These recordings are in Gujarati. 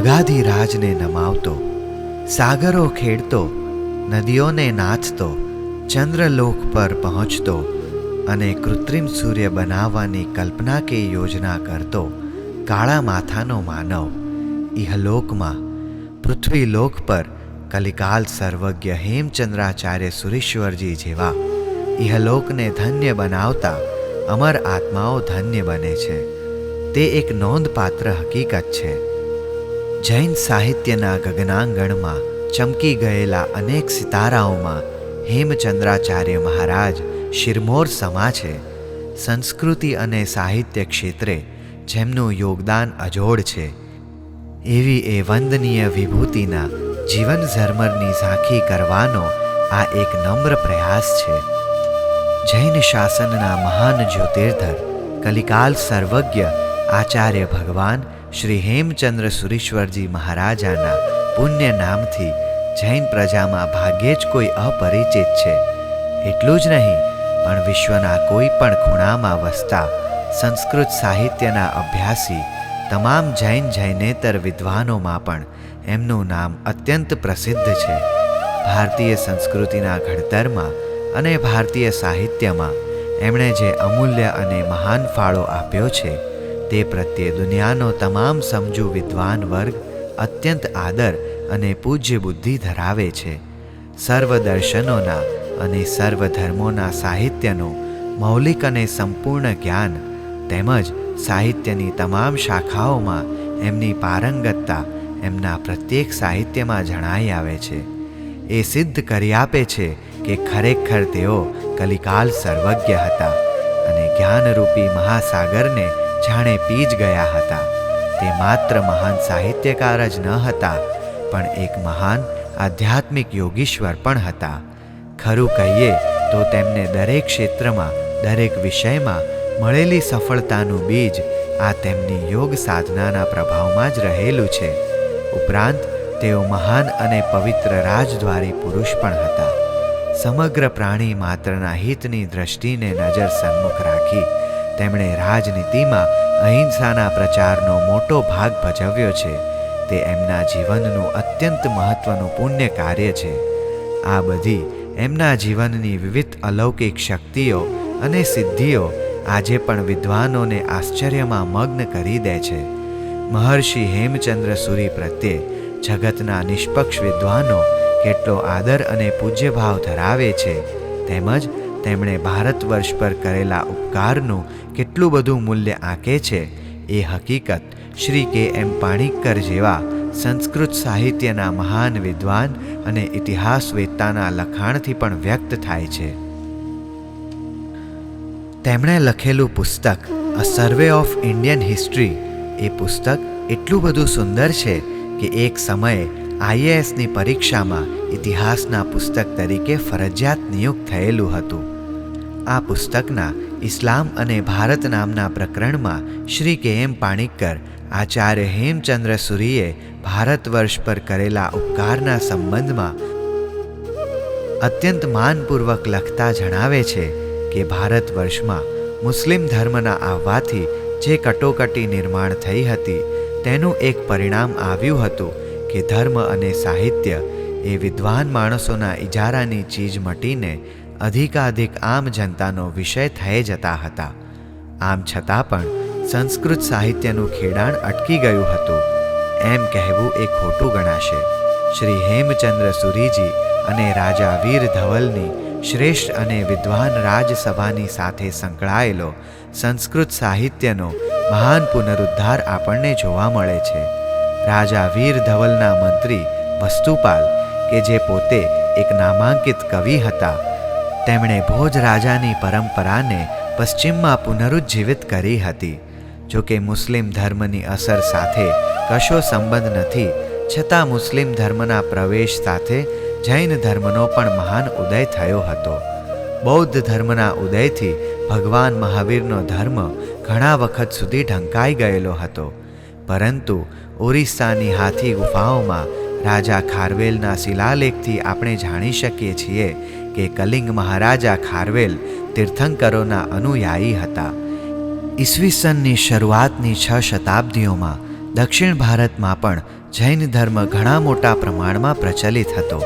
નગાધિરાજને નમાવતો, સાગરો ખેડતો, નદીઓને નાચતો ચંદ્રલોક પર પહોંચતો અને કૃત્રિમ સૂર્ય બનાવવાની કલ્પના કે યોજના કરતો કાળા માથાનો માનવ, ઇહલોકમાં, પૃથ્વીલોક પર કલિકાલ સર્વજ્ઞ હેમચંદ્રાચાર્ય સુરેશ્વરજી જેવા ઇહલોકને ધન્ય બનાવતા અમર આત્માઓ ધન્ય બને છે. તે એક નોંધપાત્ર હકીકત છે. જૈન સાહિત્યના ગગનાંગણમાં ચમકી ગયેલા અનેક સિતારાઓમાં હેમચંદ્રાચાર્ય મહારાજ શિરમોર સમા છે. સંસ્કૃતિ અને સાહિત્ય ક્ષેત્રે જેમનું યોગદાન અજોડ છે. એવી એ વંદનીય વિભૂતિના જીવન ઝરમરની ઝાંખી કરવાનો આ એક નમ્ર પ્રયાસ છે. જૈન શાસનના મહાન જ્યોતિર્ધર, કલિકાલ સર્વજ્ઞ, આચાર્ય ભગવાન શ્રી હેમચંદ્ર સુરીશ્વરજી મહારાજાના પુણ્ય નામથી જૈન પ્રજામાં ભાગ્યે જ કોઈ અપરિચિત છે. એટલું જ નહીં, પણ વિશ્વના કોઈ પણ ખૂણામાં વસતા સંસ્કૃત સાહિત્યના અભ્યાસી તમામ જૈન જૈનેતર વિદ્વાનોમાં પણ એમનું નામ અત્યંત પ્રસિદ્ધ છે. ભારતીય સંસ્કૃતિના ઘડતરમાં અને ભારતીય સાહિત્યમાં એમણે જે અમૂલ્ય અને મહાન ફાળો આપ્યો છે તે પ્રત્યે દુનિયાનો તમામ સમજુ વિદ્વાન વર્ગ અત્યંત આદર અને પૂજ્ય બુદ્ધિ ધરાવે છે. સર્વ દર્શનોના અને સર્વ ધર્મોના સાહિત્યનું મૌલિક અને સંપૂર્ણ જ્ઞાન તેમજ સાહિત્યની તમામ શાખાઓમાં એમની પારંગતતા એમના પ્રત્યેક સાહિત્યમાં જણાઈ આવે છે. એ સિદ્ધ કરી આપે છે કે ખરેખર તેઓ કલિકાલ સર્વજ્ઞ હતા અને જ્ઞાનરૂપી મહાસાગરને જાણે પી જ ગયા હતા. તે માત્ર મહાન સાહિત્યકાર જ ન હતા, પણ એક મહાન આધ્યાત્મિક યોગીશ્વર પણ હતા. ખરું કહીએ તો તેમને દરેક ક્ષેત્રમાં, દરેક વિષયમાં મળેલી સફળતાનું બીજ આ તેમની યોગ સાધનાના પ્રભાવમાં જ રહેલું છે. ઉપરાંત, તેઓ મહાન અને પવિત્ર રાજદ્વારી પુરુષ પણ હતા. સમગ્ર પ્રાણી માત્રના હિતની દ્રષ્ટિને નજર સન્મુખ રાખી તેમણે રાજનીતિમાં અહિંસાના પ્રચારનો મોટો ભાગ ભજવ્યો છે. તે એમના જીવનનું અત્યંત મહત્વનું પુણ્ય કાર્ય છે. આ બધી એમના જીવનની વિવિધ અલૌકિક શક્તિઓ અને સિદ્ધિઓ આજે પણ વિદ્વાનોને આશ્ચર્યમાં મગ્ન કરી દે છે. મહર્ષિ હેમચંદ્ર સુરી પ્રત્યે જગતના નિષ્પક્ષ વિદ્વાનો કેટલો આદર અને પૂજ્યભાવ ધરાવે છે તેમજ તેમણે ભારત વર્ષ પર કરેલા ઉપકારનું કેટલું બધું મૂલ્ય આંકે છે, એ હકીકત શ્રી કે એમ પાણીકર જેવા સંસ્કૃત સાહિત્યના મહાન વિદ્વાન અને ઇતિહાસવેત્તાના લખાણથી પણ વ્યક્ત થાય છે. તેમણે લખેલું પુસ્તક a survey of Indian history એ પુસ્તક એટલું બધું સુંદર છે કે એક સમયે આઈએએસની પરીક્ષામાં ઇતિહાસના પુસ્તક તરીકે ફરજિયાત નિયુક્ત થયેલું હતું. આ પુસ્તકના ઇસ્લામ અને ભારત નામના પ્રકરણમાં શ્રી કે એમ પાણીકર, આચાર્ય હેમચંદ્ર સુરીએ ભારત વર્ષ પર કરેલા ઉપકારના સંબંધમાં અત્યંત માનપૂર્વક લખતા જણાવે છે કે ભારત વર્ષમાં મુસ્લિમ ધર્મના આવવાથી જે કટોકટી નિર્માણ થઈ હતી, તેનું એક પરિણામ આવ્યું હતું કે ધર્મ અને સાહિત્ય એ વિદ્વાન માણસોના ઇજારાની ચીજ મટીને અધિકાધિક આમ જનતાનો વિષય થઈ જતા હતા. આમ છતાં પણ સંસ્કૃત સાહિત્યનું ખેડાણ અટકી ગયું હતું. એમ કહેવું એ ખોટું ગણાશે. શ્રી હેમચંદ્ર સુરીજી અને રાજા વીર ધવલની શ્રેષ્ઠ અને વિદ્વાન રાજસભાની સાથે સંકળાયેલો સંસ્કૃત સાહિત્યનો મહાન પુનરુદ્ધાર આપણને જોવા મળે છે. રાજા વીર ધવલના મંત્રી વસ્તુપાલ, કે જે પોતે એક નામાંકિત કવિ હતા. તેમણે ભોજ રાજાની પરંપરાને પશ્ચિમમાં પુનરુજ્જીવિત કરી હતી. જો કે મુસ્લિમ ધર્મની અસર સાથે કશો સંબંધ નથી, છતાં મુસ્લિમ ધર્મના પ્રવેશ સાથે જૈન ધર્મનો પણ મહાન ઉદય થયો હતો. બૌદ્ધ ધર્મના ઉદયથી ભગવાન મહાવીરનો ધર્મ ઘણા વખત સુધી ઢંકાઈ ગયેલો હતો. પરંતુ ઓરિસ્સાની હાથી ગુફાઓમાં રાજા ખારવેલના શિલાલેખથી આપણે જાણી શકીએ છીએ કે કલિંગ મહારાજા ખારવેલ તીર્થંકરોના અનુયાયી હતા. ઈસવીસનની શરૂઆતની છ શતાબ્દીઓમાં દક્ષિણ ભારતમાં પણ જૈન ધર્મ ઘણા મોટા પ્રમાણમાં પ્રચલિત હતો.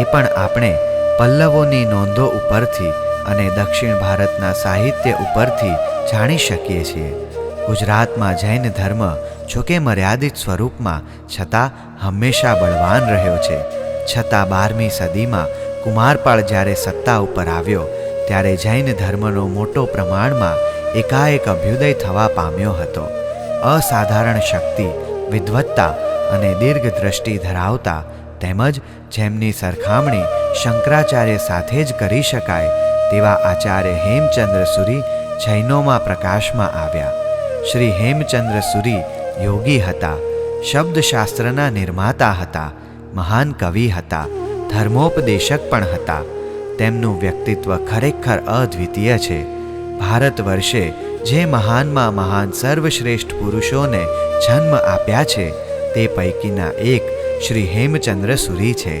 એ પણ આપણે પલ્લવોની નોંધો ઉપરથી અને દક્ષિણ ભારતના સાહિત્ય ઉપરથી જાણી શકીએ છીએ. ગુજરાતમાં જૈન ધર્મ જોકે મર્યાદિત સ્વરૂપમાં છતાં હંમેશા બળવાન રહ્યો છે. છતાં બારમી સદીમાં કુમારપાળ જ્યારે સત્તા ઉપર આવ્યો, ત્યારે જૈન ધર્મનો મોટો પ્રમાણમાં એકાએક અભ્યુદય થવા પામ્યો હતો. અસાધારણ શક્તિ, વિદવત્તા અને દીર્ઘદ્રષ્ટિ ધરાવતા તેમજ જેમની સરખામણી શંકરાચાર્ય સાથે જ કરી શકાય તેવા આચાર્ય હેમચંદ્ર સુરી જૈનોમાં પ્રકાશમાં આવ્યા. શ્રી હેમચંદ્ર સુરી યોગી હતા, શબ્દશાસ્ત્રના નિર્માતા હતા, મહાન કવિ હતા, ધર્મોપદેશક પણ હતા. તેમનું વ્યક્તિત્વ ખરેખર અદ્વિતીય છે. ભારત વર્ષે જે મહાનમાં મહાન સર્વશ્રેષ્ઠ પુરુષોને જન્મ આપ્યા છે, તે પૈકીના એક શ્રી હેમચંદ્ર સુરી છે.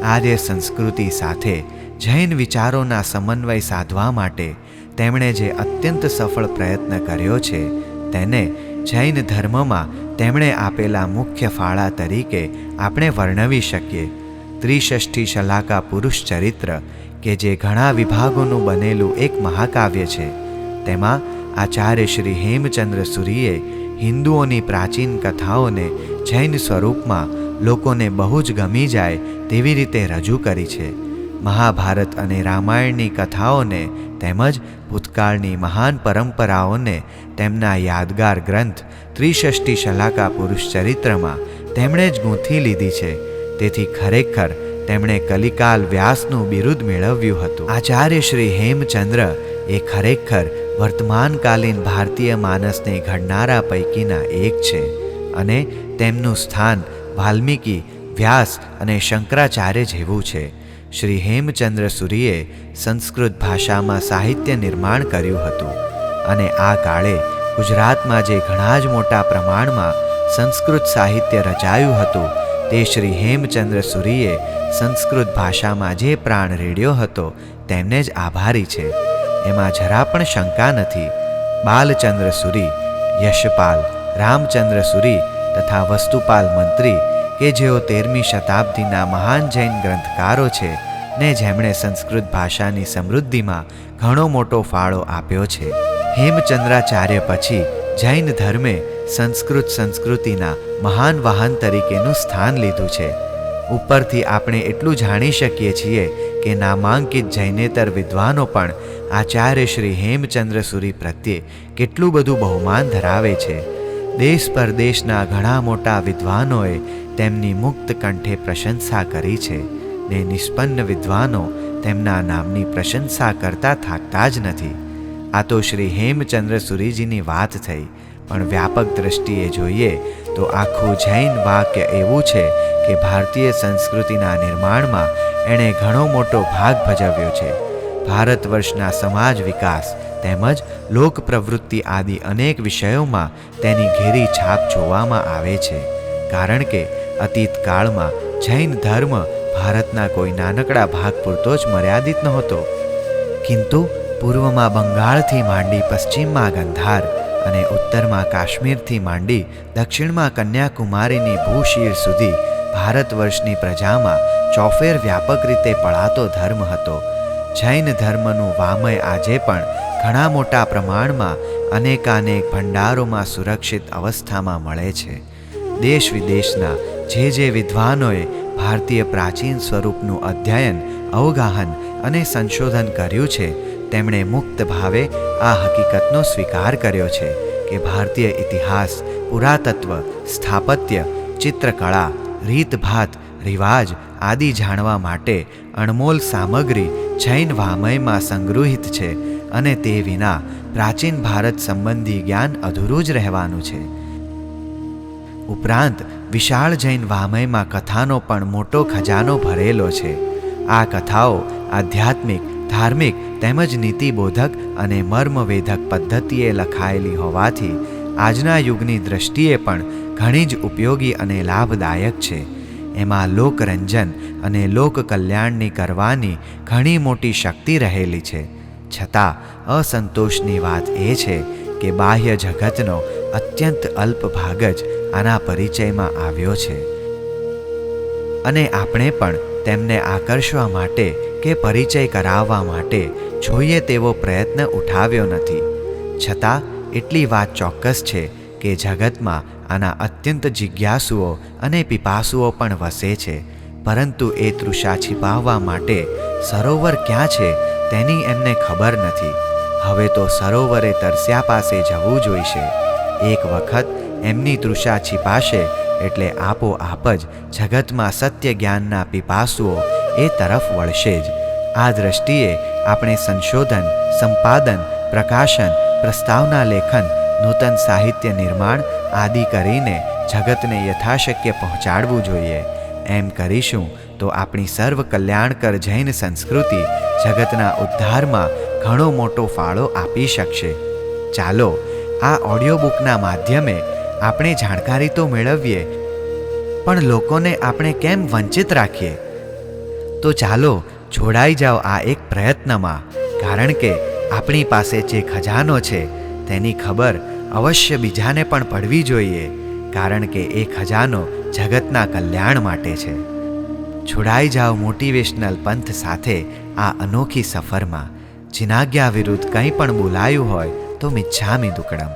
આર્ય સંસ્કૃતિ સાથે જૈન વિચારોના સમન્વય સાધવા માટે તેમણે જે અત્યંત સફળ પ્રયત્ન કર્યો છે તેને જૈન ધર્મમાં તેમણે આપેલા મુખ્ય ફાળા તરીકે આપણે વર્ણવી શકીએ. ત્રિષષ્ઠી શલાકા પુરુષ ચરિત્ર, કે જે ઘણા વિભાગોનું બનેલું એક મહાકાવ્ય છે. તેમાં આચાર્ય શ્રી હેમચંદ્ર સુરીએ હિન્દુઓની પ્રાચીન કથાઓને જૈન સ્વરૂપમાં લોકોને બહુ જ ગમી જાય તેવી રીતે રજૂ કરી છે. મહાભારત અને રામાયણની કથાઓને તેમજ ભૂતકાળની મહાન પરંપરાઓને તેમના યાદગાર ગ્રંથ ત્રિષષ્ઠી શલાકા પુરુષ ચરિત્રમાં તેમણે જ ગૂંથી લીધી છે. તેથી ખરેખર તેમણે કલિકાલ વ્યાસનું બિરુદ મેળવ્યું હતું. આચાર્ય શ્રી હેમચંદ્ર એ ખરેખર વર્તમાનકાલીન ભારતીય માનસને ઘડનારા પૈકીના એક છે અને તેમનું સ્થાન વાલ્મીકી વ્યાસ અને શંકરાચાર્ય જેવું છે. શ્રી હેમચંદ્ર સુરીએ સંસ્કૃત ભાષામાં સાહિત્ય નિર્માણ કર્યું હતું અને આ કાળે ગુજરાતમાં જે ઘણા જ મોટા પ્રમાણમાં સંસ્કૃત સાહિત્ય રચાયું હતું, તે શ્રી હેમચંદ્ર સુરીએ સંસ્કૃત ભાષામાં જે પ્રાણ રેડ્યો હતો તેમને જ આભારી છે. એમાં જરા પણ શંકા નથી. બાલચંદ્ર સુરી, યશપાલ, રામચંદ્ર સુરી તથા વસ્તુપાલ મંત્રી કે જેઓ તેરમી શતાબ્દીના મહાન જૈન ગ્રંથકારો છે ને જેમણે સંસ્કૃત ભાષાની સમૃદ્ધિમાં ઘણો મોટો ફાળો આપ્યો છે. હેમચંદ્રાચાર્ય પછી જૈન ધર્મે સંસ્કૃત સંસ્કૃતિના મહાન વાહન તરીકેનું સ્થાન લીધું છે. ઉપરથી આપણે એટલું જાણી શકીએ છીએ કે નામાંકિત જૈનેતર વિદ્વાનો પણ આચાર્ય શ્રી હેમચંદ્ર સુરી પ્રત્યે કેટલું બધું બહુમાન ધરાવે છે. દેશ પરદેશના ઘણા મોટા વિદ્વાનોએ તેમની મુક્ત કંઠે પ્રશંસા કરી છે ને નિષ્પન્ન વિદ્વાનો તેમના નામની પ્રશંસા કરતા થાકતા જ નથી. આ તો શ્રી હેમચંદ્ર સુરીજીની વાત થઈ, પણ વ્યાપક દ્રષ્ટિએ જોઈએ તો આખું જૈન વાક્ય એવું છે કે ભારતીય સંસ્કૃતિના નિર્માણમાં એણે ઘણો મોટો ભાગ ભજવ્યો છે. ભારત વર્ષના સમાજ વિકાસ તેમજ લોક પ્રવૃત્તિ આદિ અનેક વિષયોમાં તેની ઘેરી છાપ જોવામાં આવે છે. કારણ કે અતીત કાળમાં જૈન ધર્મ ભારતના કોઈ નાનકડા ભાગ પૂરતો જ મર્યાદિત નહોતો. કિંતુ પૂર્વમાં બંગાળથી માંડી પશ્ચિમમાં ગંધાર અને ઉત્તરમાં કાશ્મીરથી માંડી દક્ષિણમાં કન્યાકુમારીની ભૂશીર સુધી ભારત વર્ષની પ્રજામાં ચોફેર વ્યાપક રીતે પળાતો ધર્મ હતો. જૈન ધર્મનું વામય આજે પણ ઘણા મોટા પ્રમાણમાં અનેકાનેક ભંડારોમાં સુરક્ષિત અવસ્થામાં મળે છે. દેશ વિદેશના જે જે વિદ્વાનોએ ભારતીય પ્રાચીન સ્વરૂપનું અધ્યયન, અવગાહન અને સંશોધન કર્યું છે, તેમણે મુક્ત ભાવે આ હકીકતનો સ્વીકાર કર્યો છે કે ભારતીય ઇતિહાસ, પુરાતત્વ, સ્થાપત્ય, ચિત્રકળા, રીતભાત, રિવાજ આદિ જાણવા માટે અણમોલ સામગ્રી જૈન વામયમાં સંગૃહિત છે અને તે વિના પ્રાચીન ભારત સંબંધી જ્ઞાન અધૂરું જ રહેવાનું છે. ઉપરાંત વિશાળ જૈન વામયમાં કથાનો પણ મોટો ખજાનો ભરેલો છે. આ કથાઓ આધ્યાત્મિક, ધાર્મિક તેમજ નીતિબોધક અને મર્મવેધક પદ્ધતિએ લખાયેલી હોવાથી આજના યુગની દ્રષ્ટિએ પણ ઘણી જ ઉપયોગી અને લાભદાયક છે. એમાં લોકરંજન અને લોક કલ્યાણની કરવાની ઘણી મોટી શક્તિ રહેલી છે. છતાં અસંતોષની વાત એ છે કે બાહ્ય જગતનો અત્યંત અલ્પ ભાગ જ આના પરિચયમાં આવ્યો છે. અને આપણે પણ તેમને આકર્ષવા માટે કે પરિચય કરાવવા માટે જોઈએ તેવો પ્રયત્ન ઉઠાવ્યો નથી. છતાં, એટલી વાત ચોક્કસ છે કે જગતમાં આના અત્યંત જિજ્ઞાસુઓ અને પીપાસુઓ પણ વસે છે. પરંતુ એ તૃષા છિપાવવા માટે સરોવર ક્યાં છે તેની એમને ખબર નથી. હવે તો સરોવરે તરસ્યા પાસે જવું જોઈશે. એક વખત એમની તૃષા છીપાશે એટલે આપોઆપ જ જગતમાં સત્ય જ્ઞાનના પીપાસુઓ એ તરફ વળશે જ. આ દ્રષ્ટિએ આપણે સંશોધન, સંપાદન, પ્રકાશન, પ્રસ્તાવના લેખન, નૂતન સાહિત્ય નિર્માણ આદિ કરીને જગતને યથાશક્ય પહોંચાડવું જોઈએ. એમ કરીશું તો આપણી સર્વ કલ્યાણકર જૈન સંસ્કૃતિ જગતના ઉદ્ધારમાં ઘણો મોટો ફાળો આપી શકશે. ચાલો આ ઓડિયો બુકના માધ્યમે આપણે જાણકારી તો મેળવીએ, પણ લોકોને આપણે કેમ વંચિત રાખીએ? તો ચાલો જોડાઈ જાઓ આ એક પ્રયત્નમાં, કારણ કે આપણી પાસે જે ખજાનો છે તેની ખબર અવશ્ય બીજાને પણ પડવી જોઈએ, કારણ કે એ ખજાનો જગતના કલ્યાણ માટે છે. જોડાઈ જાઓ મોટિવેશનલ પંથ સાથે આ અનોખી સફરમાં જિનાજ્ઞા વિરુદ્ધ કંઈ પણ બોલાયું હોય તો મિચ્છામી દુકડમ